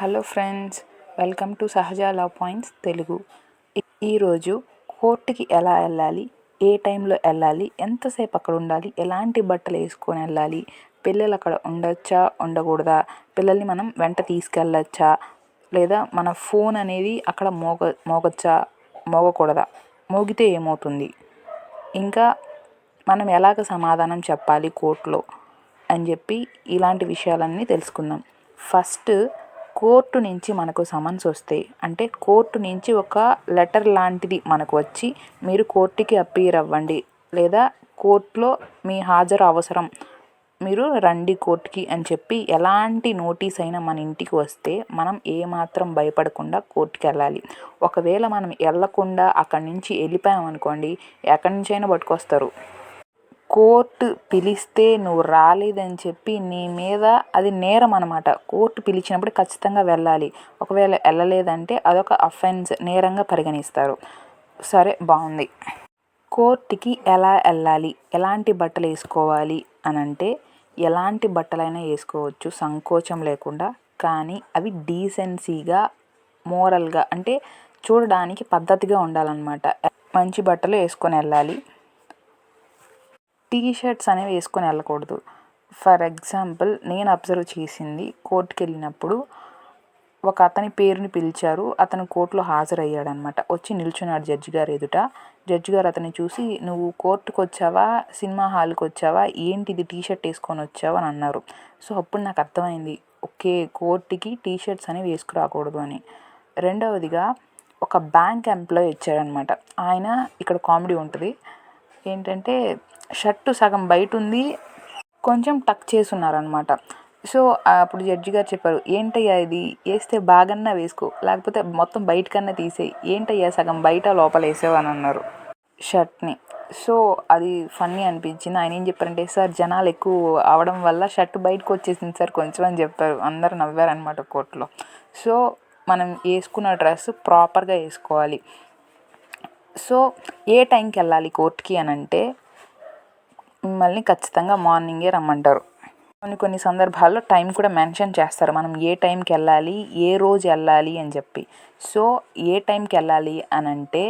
Hello friends welcome to Sahaja love points Telugu. ఈరోజు కోర్టుకి ఎలా వెళ్ళాలి ఏ టైంలో వెళ్ళాలి ఎంతసేపు అక్కడ ఉండాలి ఎలాంటి బట్టలు వేసుకొని వెళ్ళాలి పిల్లలు అక్కడ ఉండొచ్చా ఉండకూడదా పిల్లల్ని మనం వెంట తీసుకెళ్ళొచ్చా లేదా మన ఫోన్ అనేది అక్కడ మోగ మోగొచ్చా మోగకూడదా మోగితే ఏమవుతుంది? ఇంకా మనం ఎలాగ సమాధానం చెప్పాలి కోర్టులో అని చెప్పి ఇలాంటి విషయాలన్నీ తెలుసుకుందాం. ఫస్ట్ కోర్టు నుంచి మనకు సమన్స్ వస్తే అంటే కోర్టు నుంచి ఒక లెటర్ లాంటిది మనకు వచ్చి మీరు కోర్టుకి అప్పీర్ అవ్వండి. లేదా కోర్టులో మీ హాజరు అవసరం మీరు రండి కోర్టుకి అని చెప్పి ఎలాంటి నోటీస్ అయినా మన ఇంటికి వస్తే మనం ఏమాత్రం భయపడకుండా కోర్టుకి వెళ్ళాలి. ఒకవేళ మనం వెళ్ళకుండా అక్కడి నుంచి వెళ్ళిపోయామనుకోండి ఎక్కడి నుంచి అయినా పట్టుకొస్తారు. కోర్టు పిలిస్తే నువ్వు రాలేదని చెప్పి నీ మీద అది నేరం అనమాట కోర్టు పిలిచినప్పుడు ఖచ్చితంగా వెళ్ళాలి. ఒకవేళ వెళ్ళలేదంటే అదొక అఫెన్స్ నేరంగా పరిగణిస్తారు. సరే బాగుంది. కోర్టుకి ఎలా వెళ్ళాలి? ఎలాంటి బట్టలు వేసుకోవాలి అని అంటే ఎలాంటి బట్టలైనా వేసుకోవచ్చు. సంకోచం లేకుండా. కానీ అవి డీసెన్సీగా మోరల్గా అంటే చూడడానికి పద్ధతిగా ఉండాలన్నమాట. మంచి బట్టలు వేసుకొని వెళ్ళాలి. టీ షర్ట్స్ అనేవి వేసుకొని వెళ్ళకూడదు. ఫర్ ఎగ్జాంపుల్ నేను అబ్జర్వ్ చేసింది కోర్టుకి వెళ్ళినప్పుడు ఒక అతని పేరుని పిలిచారు. అతను కోర్టులో హాజరయ్యాడనమాట. వచ్చి నిల్చున్నాడు జడ్జి గారు ఎదుట. జడ్జి గారు అతన్ని చూసి నువ్వు కోర్టుకు వచ్చావా సినిమా హాల్కి వచ్చావా ఏంటి ఇది టీ షర్ట్ వేసుకొని వచ్చావు? అని అన్నారు. సో అప్పుడు నాకు అర్థమైంది ఓకే కోర్టుకి టీ షర్ట్స్ అనేవి వేసుకురాకూడదు అని. రెండవదిగా ఒక బ్యాంక్ ఎంప్లాయ్ ఇచ్చాడనమాట ఆయన ఇక్కడ కామెడీ ఉంటుంది ఏంటంటే షర్టు సగం బయట ఉంది కొంచెం టక్ చేసి ఉన్నారనమాట సో అప్పుడు జడ్జి గారు చెప్పారు ఏంటయ్యా ఇది? వేస్తే బాగన్నా వేసుకో లేకపోతే మొత్తం బయటకన్నా తీసేయి. ఏంటయ్యా సగం బయట లోపల వేసావు? అని అన్నారు షర్ట్ని. సో అది ఫన్నీ అనిపించింది. ఆయన ఏం చెప్పారంటే సార్ జనాలు ఎక్కువ అవడం వల్ల షర్ట్ బయటకు వచ్చేసింది సార్ కొంచెం అని చెప్పారు. అందరు నవ్వారనమాట కోర్టులో. సో మనం వేసుకున్న డ్రెస్ ప్రాపర్గా వేసుకోవాలి. సో ఏ టైంకి వెళ్ళాలి కోర్టుకి అని అంటే మిమ్మల్ని ఖచ్చితంగా మార్నింగే రమ్మంటారు. కొన్ని కొన్ని సందర్భాల్లో టైం కూడా మెన్షన్ చేస్తారు. మనం ఏ టైంకి వెళ్ళాలి ఏ రోజు వెళ్ళాలి అని చెప్పి. సో ఏ టైంకి వెళ్ళాలి అని అంటే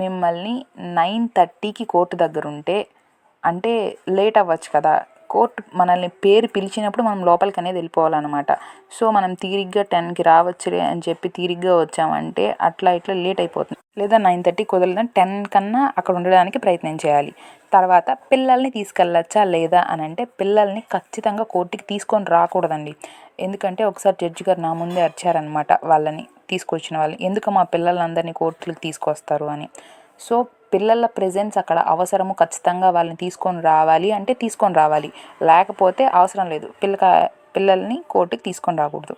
మిమ్మల్ని నైన్ థర్టీకి కోర్టు దగ్గర ఉంటే అంటే లేట్ అవ్వచ్చు కదా కోర్టు మనల్ని పేరు పిలిచినప్పుడు మనం లోపలికి అనేది వెళ్ళిపోవాలన్నమాట. సో మనం తీరిగ్గా టెన్కి రావచ్చులే అని చెప్పి తీరిగ్గా వచ్చామంటే అట్లా ఇట్లా లేట్ అయిపోతుంది. లేదా నైన్ థర్టీ కుదరదని టెన్ కన్నా అక్కడ ఉండడానికి ప్రయత్నం చేయాలి. తర్వాత పిల్లల్ని తీసుకెళ్ళచ్చా లేదా అని అంటే పిల్లల్ని ఖచ్చితంగా కోర్టుకి తీసుకొని రాకూడదండి. ఎందుకంటే ఒకసారి జడ్జి గారు నా ముందే అరిచారనమాట వాళ్ళని తీసుకొచ్చిన వాళ్ళు ఎందుకు మా పిల్లలందరినీ కోర్టులకు తీసుకొస్తారు అని. సో పిల్లల ప్రెజెన్స్ అక్కడ అవసరము ఖచ్చితంగా వాళ్ళని తీసుకొని రావాలి అంటే తీసుకొని రావాలి. లేకపోతే అవసరం లేదు. పిల్లక పిల్లల్ని కోర్టుకి తీసుకొని రాకూడదు.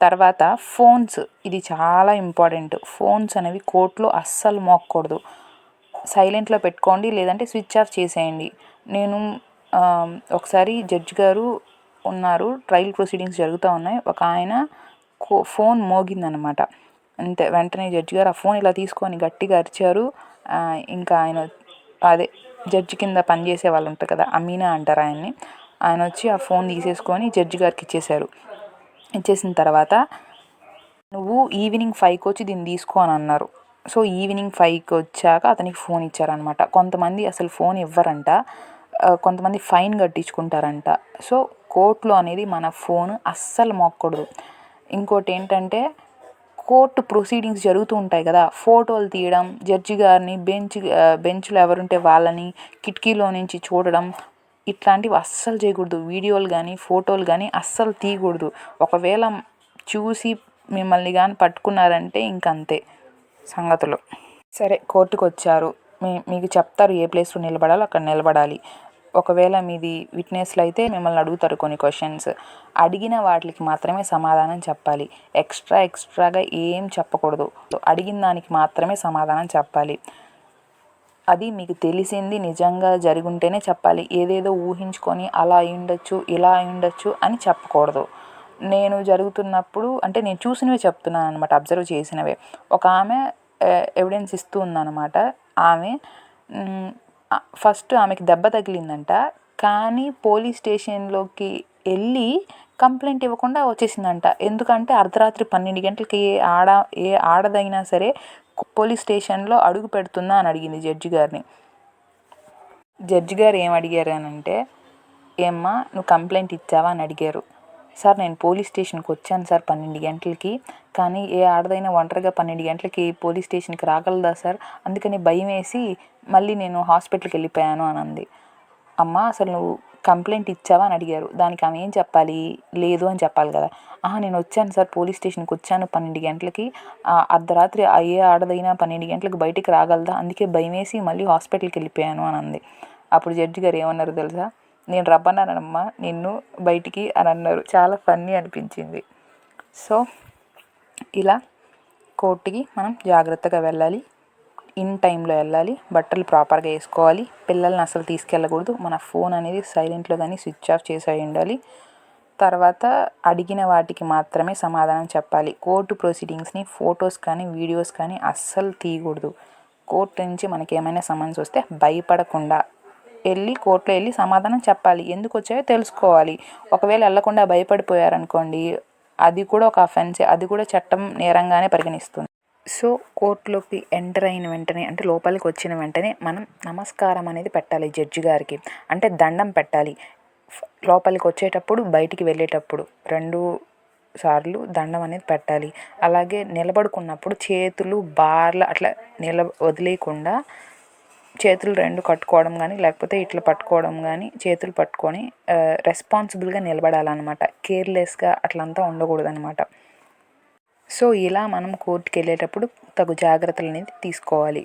తర్వాత ఫోన్స్ ఇది చాలా ఇంపార్టెంట్ ఫోన్స్ అనేవి కోర్టులో అస్సలు మోగకూడదు సైలెంట్లో పెట్టుకోండి లేదంటే స్విచ్ ఆఫ్ చేసేయండి. నేను ఒకసారి జడ్జి గారు ఉన్నారు. ట్రయల్ ప్రొసీడింగ్స్ జరుగుతూ ఉన్నాయి. ఒక ఆయన ఫోన్ మోగిందనమాట. అంతే వెంటనే జడ్జి గారు ఆ ఫోన్ ఇలా తీసుకొని గట్టిగా అరిచారు. ఇంకా ఆయన అదే జడ్జి కింద పనిచేసే వాళ్ళు ఉంటారు కదా అమీనా అంటారు ఆయన్ని. ఆయన వచ్చి ఆ ఫోన్ తీసేసుకొని జడ్జి గారికి ఇచ్చేశారు. ఇచ్చేసిన తర్వాత నువ్వు ఈవినింగ్ ఫైవ్కి వచ్చి దీన్ని తీసుకో అని అన్నారు. సో ఈవినింగ్ ఫైవ్కి వచ్చాక అతనికి ఫోన్ ఇచ్చారనమాట కొంతమంది అసలు ఫోన్ ఇవ్వరంట. కొంతమంది ఫైన్ కట్టించుకుంటారంట. సో కోర్టులో అనేది మన ఫోన్ అస్సలు మోక్కకూడదు ఇంకోటి ఏంటంటే కోర్టు ప్రొసీడింగ్స్ జరుగుతూ ఉంటాయి కదా. ఫోటోలు తీయడం జడ్జి గారిని బెంచ్ బెంచ్లో ఎవరుంటే వాళ్ళని కిటికీలో నుంచి చూడడం ఇట్లాంటివి అస్సలు చేయకూడదు. వీడియోలు కానీ ఫోటోలు కానీ అస్సలు తీయకూడదు. ఒకవేళ చూసి మిమ్మల్ని కానీ పట్టుకున్నారంటే ఇంకంతే సంగతులు. సరే కోర్టుకు వచ్చారు మీ మీకు చెప్తారు ఏ ప్లేస్లో నిలబడాలో అక్కడ నిలబడాలి. ఒకవేళ మీది విట్నెస్లు అయితే మిమ్మల్ని అడుగుతారు కొన్ని క్వశ్చన్స్ అడిగిన వాటికి మాత్రమే సమాధానం చెప్పాలి. ఎక్స్ట్రా ఎక్స్ట్రాగా ఏం చెప్పకూడదు. అడిగిన దానికి మాత్రమే సమాధానం చెప్పాలి. అది మీకు తెలిసింది నిజంగా జరుగుంటేనే చెప్పాలి. ఏదేదో ఊహించుకొని అలా అయి ఉండొచ్చు ఇలా అయి ఉండొచ్చు అని చెప్పకూడదు. నేను జరుగుతున్నప్పుడు అంటే నేను చూసినవే చెప్తున్నాను అనమాట అబ్జర్వ్ చేసినవే. ఒక ఆమె eh, ఎవిడెన్స్ ఇస్తూ ఉందన్నమాట. ఆమె ఫస్ట్ ఆమెకి దెబ్బ తగిలిందంట. కానీ పోలీస్ స్టేషన్లోకి వెళ్ళి కంప్లైంట్ ఇవ్వకుండా వచ్చేసిందంట. ఎందుకంటే అర్ధరాత్రి పన్నెండు గంటలకి ఏ ఆడ ఏ ఆడదైనా సరే పోలీస్ స్టేషన్లో అడుగు పెడుతుందా అని అడిగింది జడ్జి గారిని. జడ్జి గారు ఏం అడిగారు అని అంటే ఏమ్మా నువ్వు కంప్లైంట్ ఇచ్చావా? అని అడిగారు. సార్ నేను పోలీస్ స్టేషన్కి వచ్చాను సార్ పన్నెండు గంటలకి. కానీ ఏ ఆడదైనా ఒంటరిగా పన్నెండు గంటలకి పోలీస్ స్టేషన్కి రాగలదా సార్? అందుకని భయం వేసి మళ్ళీ నేను హాస్పిటల్కి వెళ్ళిపోయాను అని అంది. అమ్మ అసలు నువ్వు కంప్లైంట్ ఇచ్చావా అని అడిగారు. దానికి ఆమె ఏం చెప్పాలి? లేదు అని చెప్పాలి కదా. ఆహా నేను వచ్చాను సార్ పోలీస్ స్టేషన్కి వచ్చాను పన్నెండు గంటలకి. అర్ధరాత్రి ఏ ఆడదైనా పన్నెండు గంటలకు బయటికి రాగలదా? అందుకే భయం వేసి మళ్ళీ హాస్పిటల్కి వెళ్ళిపోయాను అని అంది. అప్పుడు జడ్జి గారు ఏమన్నారు తెలుసా? నేను రమ్మన్నానమ్మా నిన్ను బయటికి అని అన్నారు చాలా ఫన్నీ అనిపించింది. సో ఇలా కోర్టుకి మనం జాగ్రత్తగా వెళ్ళాలి. ఇన్ టైంలో వెళ్ళాలి. బట్టలు ప్రాపర్గా వేసుకోవాలి. పిల్లల్ని అసలు తీసుకెళ్ళకూడదు. మన ఫోన్ అనేది సైలెంట్లో కానీ స్విచ్ ఆఫ్ చేసి ఉండాలి. తర్వాత అడిగిన వాటికి మాత్రమే సమాధానం చెప్పాలి. కోర్టు ప్రొసీడింగ్స్ని ఫొటోస్ కానీ వీడియోస్ కానీ అస్సలు తీయకూడదు. కోర్టు నుంచి మనకి ఏమైనా సమన్స్ వస్తే భయపడకుండా వెళ్ళి కోర్టులో వెళ్ళి సమాధానం చెప్పాలి. ఎందుకు వచ్చాయో తెలుసుకోవాలి. ఒకవేళ వెళ్ళకుండా భయపడిపోయారనుకోండి అది కూడా ఒక అఫెన్సే అది కూడా చట్టం నేరంగానే పరిగణిస్తుంది. సో కోర్టులోకి ఎంటర్ అయిన వెంటనే అంటే లోపలికి వచ్చిన వెంటనే మనం నమస్కారం అనేది పెట్టాలి జడ్జి గారికి. అంటే దండం పెట్టాలి. లోపలికి వచ్చేటప్పుడు బయటికి వెళ్ళేటప్పుడు రెండు సార్లు దండం అనేది పెట్టాలి. అలాగే నిలబడుకున్నప్పుడు చేతులు బార్ల అట్లా నిల వదిలేయకుండా చేతులు రెండు కట్టుకోవడం కానీ లేకపోతే ఇట్లా పట్టుకోవడం కానీ చేతులు పట్టుకొని రెస్పాన్సిబుల్గా నిలబడాలన్నమాట. కేర్లెస్గా అట్లంతా ఉండకూడదనమాట సో ఇలా మనం కోర్టుకి వెళ్ళేటప్పుడు తగు జాగ్రత్తలు అనేది తీసుకోవాలి.